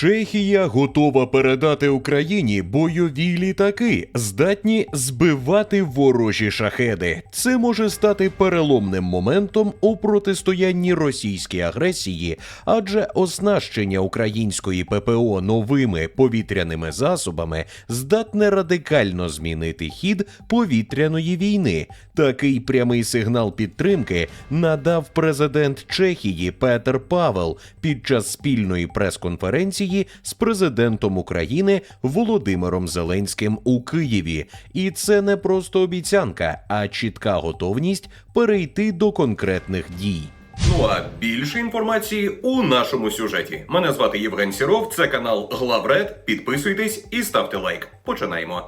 Чехія готова передати Україні бойові літаки, здатні збивати ворожі шахеди. Це може стати переломним моментом у протистоянні російській агресії, адже оснащення української ППО новими повітряними засобами здатне радикально змінити хід повітряної війни. Такий прямий сигнал підтримки надав президент Чехії Петер Павел під час спільної прес-конференції з президентом України Володимиром Зеленським у Києві. І це не просто обіцянка, а чітка готовність перейти до конкретних дій. Ну а більше інформації у нашому сюжеті. Мене звати Євген Сіров, це канал Главред. Підписуйтесь і ставте лайк. Починаємо.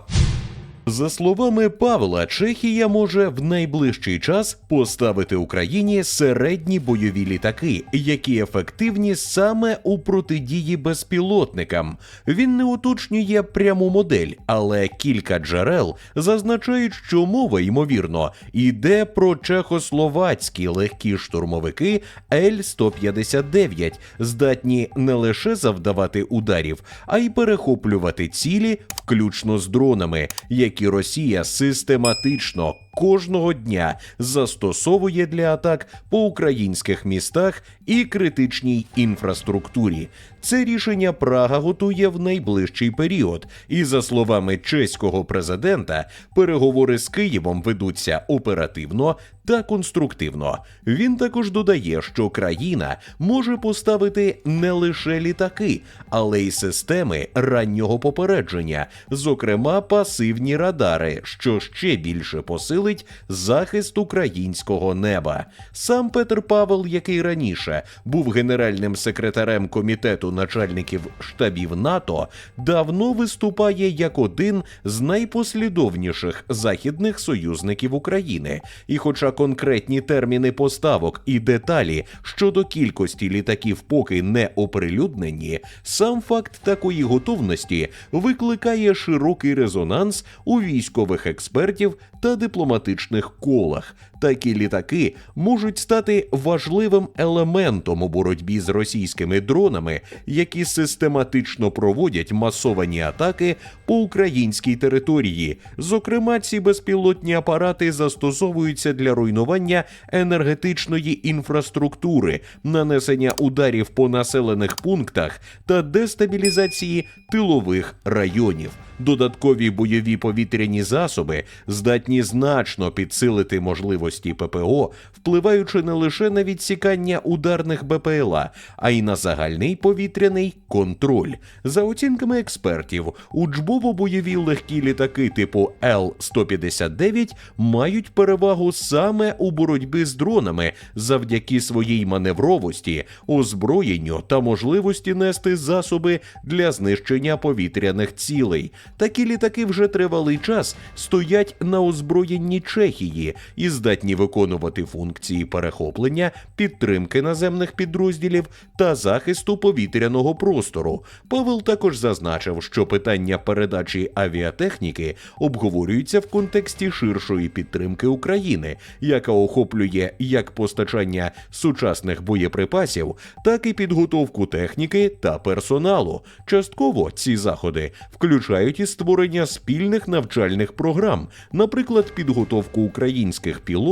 За словами Павла, Чехія може в найближчий час поставити Україні середні бойові літаки, які ефективні саме у протидії безпілотникам. Він не уточнює пряму модель, але кілька джерел зазначають, що мова ймовірно йде про чехословацькі легкі штурмовики Л-159, здатні не лише завдавати ударів, а й перехоплювати цілі, включно з дронами, які Росія систематично кожного дня застосовує для атак по українських містах і критичній інфраструктурі. Це рішення Прага готує в найближчий період, і за словами чеського президента, переговори з Києвом ведуться оперативно та конструктивно. Він також додає, що країна може поставити не лише літаки, але й системи раннього попередження, зокрема пасивні радари, що ще більше посилить захист українського неба. Сам Петр Павел, який раніше був генеральним секретарем комітету начальників штабів НАТО, давно виступає як один з найпослідовніших західних союзників України. І, хоча конкретні терміни поставок і деталі щодо кількості літаків поки не оприлюднені, сам факт такої готовності викликає широкий резонанс у військових експертів та дипломатичних колах. Такі літаки можуть стати важливим елементом у боротьбі з російськими дронами, які систематично проводять масовані атаки по українській території. Зокрема, ці безпілотні апарати застосовуються для руйнування енергетичної інфраструктури, нанесення ударів по населених пунктах та дестабілізації тилових районів. Додаткові бойові повітряні засоби здатні значно підсилити можливості ППО, впливаючи не лише на відсікання ударних БПЛА, а й на загальний повітряний контроль. За оцінками експертів, учбово-бойові легкі літаки типу Л-159 мають перевагу саме у боротьбі з дронами завдяки своїй маневровості, озброєнню та можливості нести засоби для знищення повітряних цілей. Такі літаки вже тривалий час стоять на озброєнні Чехії і здатні виконувати функції перехоплення, підтримки наземних підрозділів та захисту повітряного простору. Павел також зазначив, що питання передачі авіатехніки обговорюються в контексті ширшої підтримки України, яка охоплює як постачання сучасних боєприпасів, так і підготовку техніки та персоналу. Частково ці заходи включають і створення спільних навчальних програм, наприклад, підготовку українських пілотів,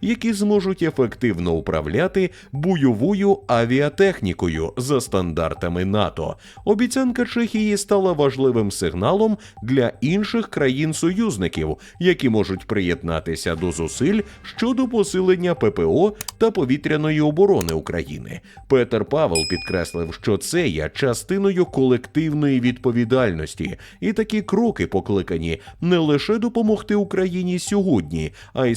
які зможуть ефективно управляти бойовою авіатехнікою за стандартами НАТО. Обіцянка Чехії стала важливим сигналом для інших країн-союзників, які можуть приєднатися до зусиль щодо посилення ППО та повітряної оборони України. Петер Павел підкреслив, що це є частиною колективної відповідальності, і такі кроки покликані не лише допомогти Україні сьогодні, а й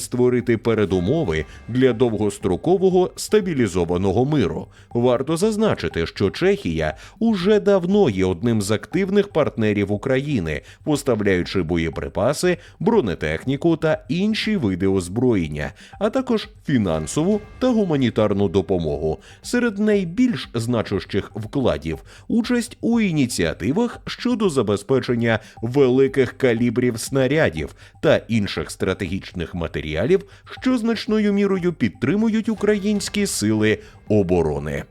передумови для довгострокового стабілізованого миру. Варто зазначити, що Чехія уже давно є одним з активних партнерів України, поставляючи боєприпаси, бронетехніку та інші види озброєння, а також фінансову та гуманітарну допомогу. Серед найбільш значущих вкладів участь у ініціативах щодо забезпечення великих калібрів снарядів та інших стратегічних матеріалів, що значною мірою підтримують українські сили оборони.